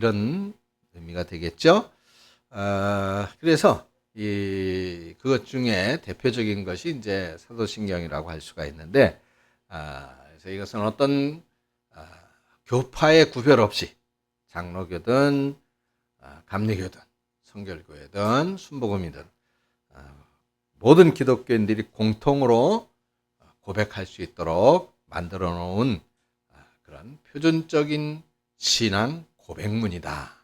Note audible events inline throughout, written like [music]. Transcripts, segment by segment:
이런 의미가 되겠죠. 어, 그래서 이 그것 중에 대표적인 것이 이제 사도신경이라고 할 수가 있는데, 아, 그래서 이것은 어떤 아, 교파의 구별 없이 장로교든 아, 감리교든 성결교회든 순복음이든 아, 모든 기독교인들이 공통으로 고백할 수 있도록 만들어 놓은 아, 그런 표준적인 신앙 고백문이다.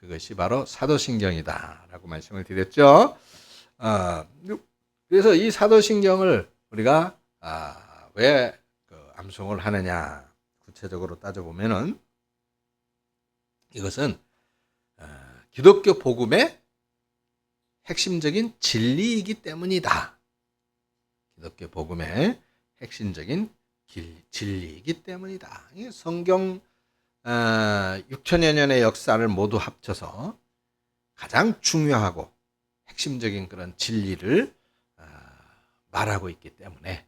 그것이 바로 사도신경이다라고 말씀을 드렸죠. 아, 그래서 이 사도신경을 우리가 아, 왜 그 암송을 하느냐 구체적으로 따져보면은 이것은 아, 기독교 복음의 핵심적인 진리이기 때문이다. 기독교 복음의 핵심적인 길, 진리이기 때문이다. 이 성경 어, 6천여 년의 역사를 모두 합쳐서 가장 중요하고 핵심적인 그런 진리를 어, 말하고 있기 때문에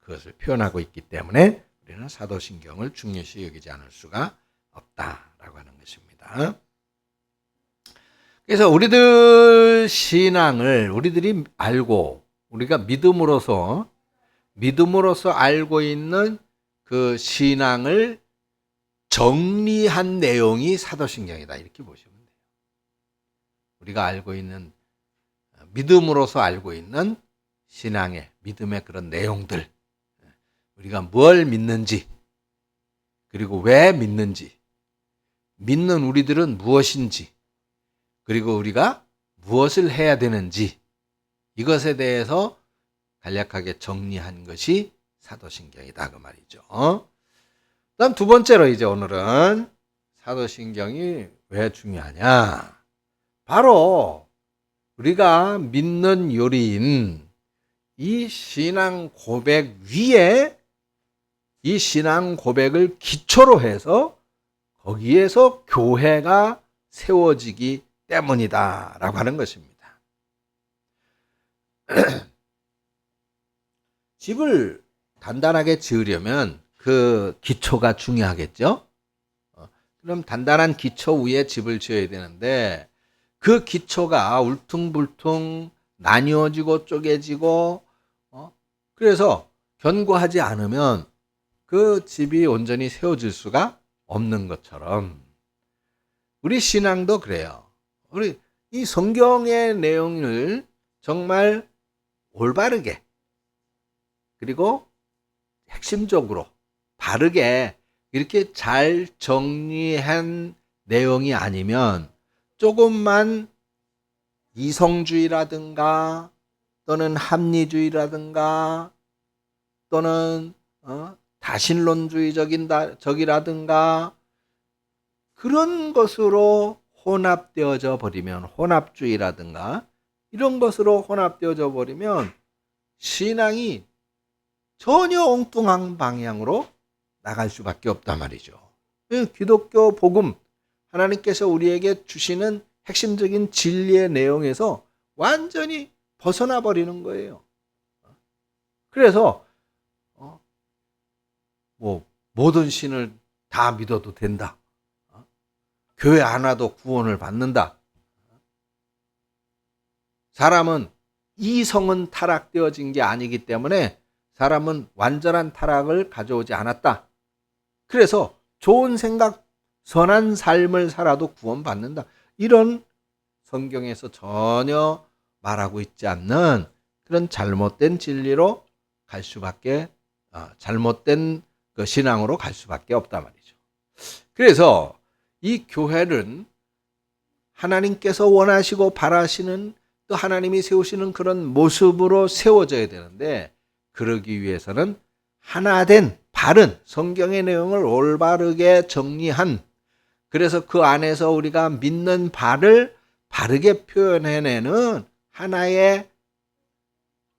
그것을 표현하고 있기 때문에 우리는 사도신경을 중요시 여기지 않을 수가 없다라고 하는 것입니다. 그래서 우리들 신앙을 우리들이 알고 우리가 믿음으로서 믿음으로서 알고 있는 그 신앙을 정리한 내용이 사도신경이다 이렇게 보시면 돼요. 우리가 알고 있는 믿음으로서 알고 있는 신앙의 믿음의 그런 내용들 우리가 뭘 믿는지 그리고 왜 믿는지 믿는 우리들은 무엇인지 그리고 우리가 무엇을 해야 되는지 이것에 대해서 간략하게 정리한 것이 사도신경이다 그 말이죠. 그다음 두 번째로 이제 오늘은 사도신경이 왜 중요하냐? 바로 우리가 믿는 요리인 이 신앙 고백 위에 이 신앙 고백을 기초로 해서 거기에서 교회가 세워지기 때문이다 라고 하는 것입니다. [clears throat] 집을 단단하게 지으려면 그 기초가 중요하겠죠? 어, 그럼 단단한 기초 위에 집을 지어야 되는데 그 기초가 울퉁불퉁 나뉘어지고 쪼개지고 어? 그래서 견고하지 않으면 그 집이 온전히 세워질 수가 없는 것처럼 우리 신앙도 그래요. 우리 이 성경의 내용을 정말 올바르게 그리고 핵심적으로 바르게 이렇게 잘 정리한 내용이 아니면 조금만 이성주의라든가 또는 합리주의라든가 또는 어? 다신론주의적인 적이라든가 그런 것으로 혼합되어져 버리면 혼합주의라든가 이런 것으로 혼합되어져 버리면 신앙이 전혀 엉뚱한 방향으로 나갈 수밖에 없단 말이죠. 기독교 복음 하나님께서 우리에게 주시는 핵심적인 진리의 내용에서 완전히 벗어나 버리는 거예요. 그래서 어, 뭐 모든 신을 다 믿어도 된다. 어? 교회 안 와도 구원을 받는다. 사람은 이성은 타락되어진 게 아니기 때문에 사람은 완전한 타락을 가져오지 않았다. 그래서 좋은 생각, 선한 삶을 살아도 구원받는다. 이런 성경에서 전혀 말하고 있지 않는 그런 잘못된 진리로 갈 수밖에, 어, 잘못된 그 신앙으로 갈 수밖에 없단 말이죠. 그래서 이 교회는 하나님께서 원하시고 바라시는 또 하나님이 세우시는 그런 모습으로 세워져야 되는데 그러기 위해서는 하나 된 바른 성경의 내용을 올바르게 정리한 그래서 그 안에서 우리가 믿는 바를 바르게 표현해내는 하나의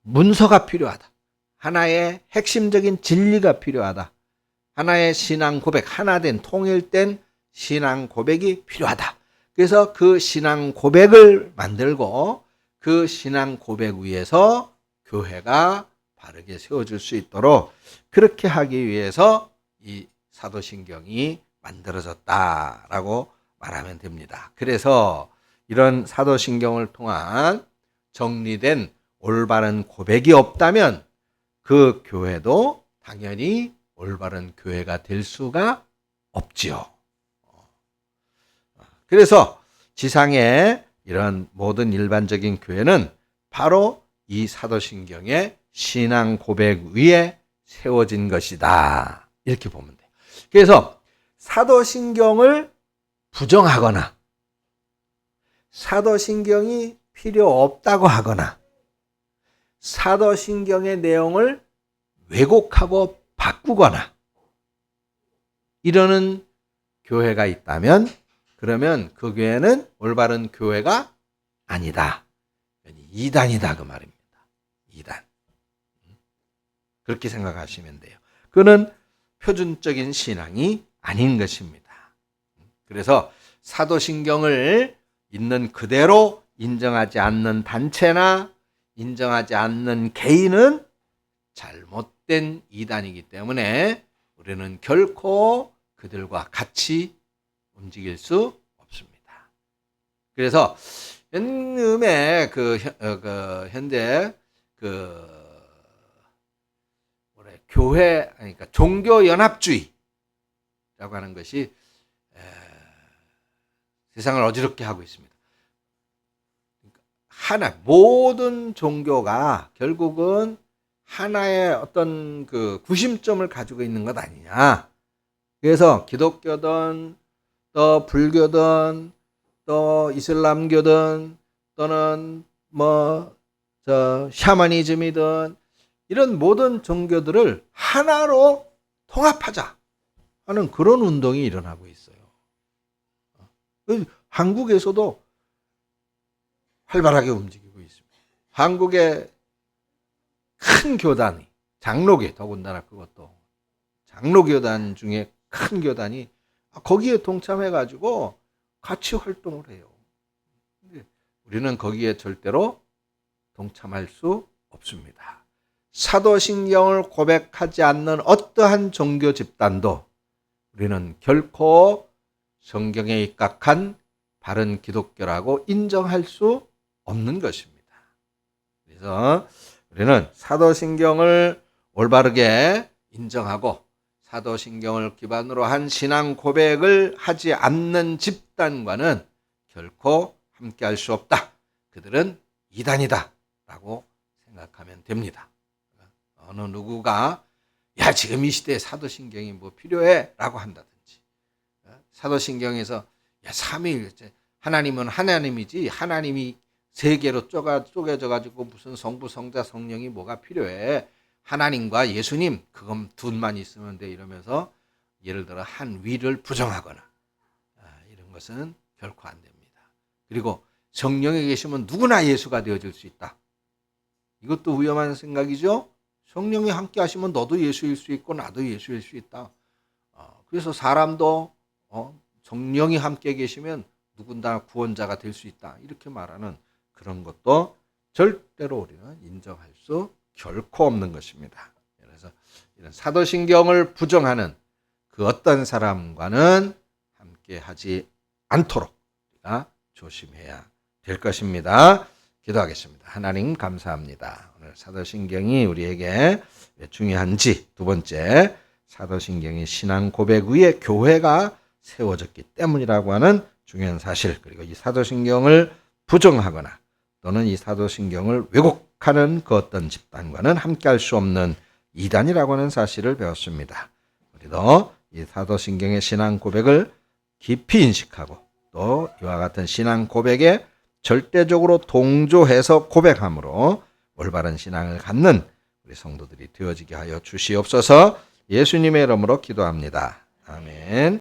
문서가 필요하다. 하나의 핵심적인 진리가 필요하다. 하나의 신앙 고백, 하나된 통일된 신앙 고백이 필요하다. 그래서 그 신앙 고백을 만들고 그 신앙 고백 위에서 교회가 바르게 세워질 수 있도록 그렇게 하기 위해서 이 사도신경이 만들어졌다라고 말하면 됩니다. 그래서 이런 사도신경을 통한 정리된 올바른 고백이 없다면 그 교회도 당연히 올바른 교회가 될 수가 없지요. 그래서 지상에 이런 모든 일반적인 교회는 바로 이 사도신경의 신앙 고백 위에 세워진 것이다. 이렇게 보면 돼요. 그래서 사도신경을 부정하거나 사도신경이 필요 없다고 하거나 사도신경의 내용을 왜곡하고 바꾸거나 이러는 교회가 있다면 그러면 그 교회는 올바른 교회가 아니다. 이단이다 그 말입니다. 이단. 그렇게 생각하시면 돼요. 그는 표준적인 신앙이 아닌 것입니다. 그래서 사도신경을 있는 그대로 인정하지 않는 단체나 인정하지 않는 개인은 잘못된 이단이기 때문에 우리는 결코 그들과 같이 움직일 수 없습니다. 그래서 현금의 그, 현- 어, 그 현재 그 교회 그러니까 종교 연합주의라고 하는 것이 에, 세상을 어지럽게 하고 있습니다. 하나 모든 종교가 결국은 하나의 어떤 그 구심점을 가지고 있는 것 아니냐. 그래서 기독교든 또 불교든 또 이슬람교든 또는 뭐 저 샤머니즘이든 이런 모든 종교들을 하나로 통합하자 하는 그런 운동이 일어나고 있어요. 그 한국에서도 활발하게 움직이고 있습니다. 한국의 큰 교단이 장로교 더군다나 그것도 장로교단 중에 큰 교단이 거기에 동참해 가지고 같이 활동을 해요. 우리는 거기에 절대로 동참할 수 없습니다. 사도신경을 고백하지 않는 어떠한 종교 집단도 우리는 결코 성경에 입각한 바른 기독교라고 인정할 수 없는 것입니다. 그래서 우리는 사도신경을 올바르게 인정하고 사도신경을 기반으로 한 신앙 고백을 하지 않는 집단과는 결코 함께할 수 없다. 그들은 이단이다 라고 생각하면 됩니다. 어느 누구가 야 지금 이 시대에 사도신경이 뭐 필요해라고 한다든지 어? 사도신경에서 야 삼위 하나님은 하나님이지 하나님이 세 개로 쪼가 쪼개져 가지고 무슨 성부 성자 성령이 뭐가 필요해 하나님과 예수님 그건 둘만 있으면 돼 이러면서 예를 들어 한 위를 부정하거나 아, 이런 것은 결코 안 됩니다. 그리고 성령에 계시면 누구나 예수가 되어질 수 있다. 이것도 위험한 생각이죠. 성령이 함께 하시면 너도 예수일 수 있고 나도 예수일 수 있다. 어, 그래서 사람도 어, 성령이 함께 계시면 누군가 구원자가 될 수 있다. 이렇게 말하는 그런 것도 절대로 우리는 인정할 수 결코 없는 것입니다. 그래서 이런 사도신경을 부정하는 그 어떤 사람과는 함께 하지 않도록 우리가 조심해야 될 것입니다. 기도하겠습니다. 하나님 감사합니다. 오늘 사도신경이 우리에게 왜 중요한지 두 번째 사도신경이 신앙 고백 위에 교회가 세워졌기 때문이라고 하는 중요한 사실 그리고 이 사도신경을 부정하거나 또는 이 사도신경을 왜곡하는 그 어떤 집단과는 함께할 수 없는 이단이라고 하는 사실을 배웠습니다. 우리도 이 사도신경의 신앙 고백을 깊이 인식하고 또 이와 같은 신앙 고백에 절대적으로 동조해서 고백함으로 올바른 신앙을 갖는 우리 성도들이 되어지게 하여 주시옵소서 예수님의 이름으로 기도합니다. 아멘.